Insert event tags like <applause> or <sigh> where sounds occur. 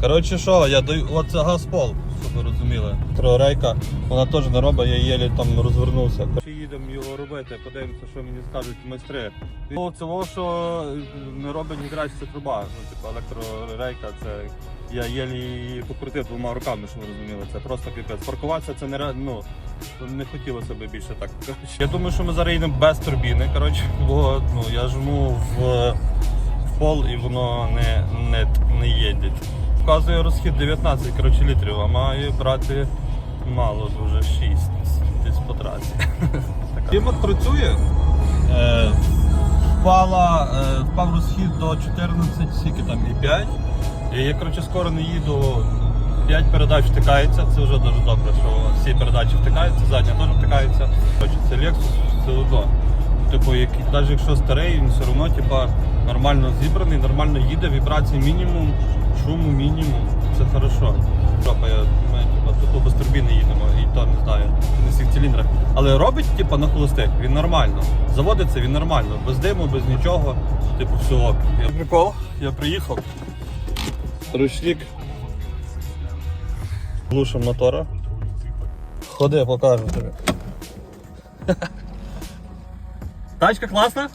Коротше, що, я даю. Оце газпол, щоб ви розуміли. Трорейка, вона теж не робить, я єлі там розвернувся. Їдемо його робити, подивимося, що мені скажуть майстри. Ну, цього, що не робить ні краще, це труба. Ну, типу, електрорейка, це я єлі покрутив двома руками, щоб ви розуміли. Це просто піпець. Паркуватися це не ну, не хотілося б більше так. Я думаю, що ми зараз їдемо без турбіни, коротше, бо ну, я жму в, в пол і воно не, не, не їде. Вказує розхід 19 коротше, літрів, а має брати мало дуже 6 десь по трасі. <laughs> Клімат працює. Е, впала, е, впав розхід до 14, скільки там, і 5. І я коротше, скоро не їду. 5 передач втикається, це вже дуже добре, що всі передачі втикаються, задня теж втикається. Коротше, це Lexus все одно. Типу, як, навіть якщо старий, він все одно типа, нормально зібраний, нормально їде, вібрації мінімум, шуму мінімум. Це хорошо. Жопа, я, ми типа, тупо без турбіни їдемо, і то не знаю, не всіх циліндрах. Але робить типа, на холостих, він нормально. Заводиться він нормально, без диму, без нічого. Типу, все ок. Я прикол, я приїхав. Ручник. Глушим мотора. Ходи, покажу тобі. Тачка класна?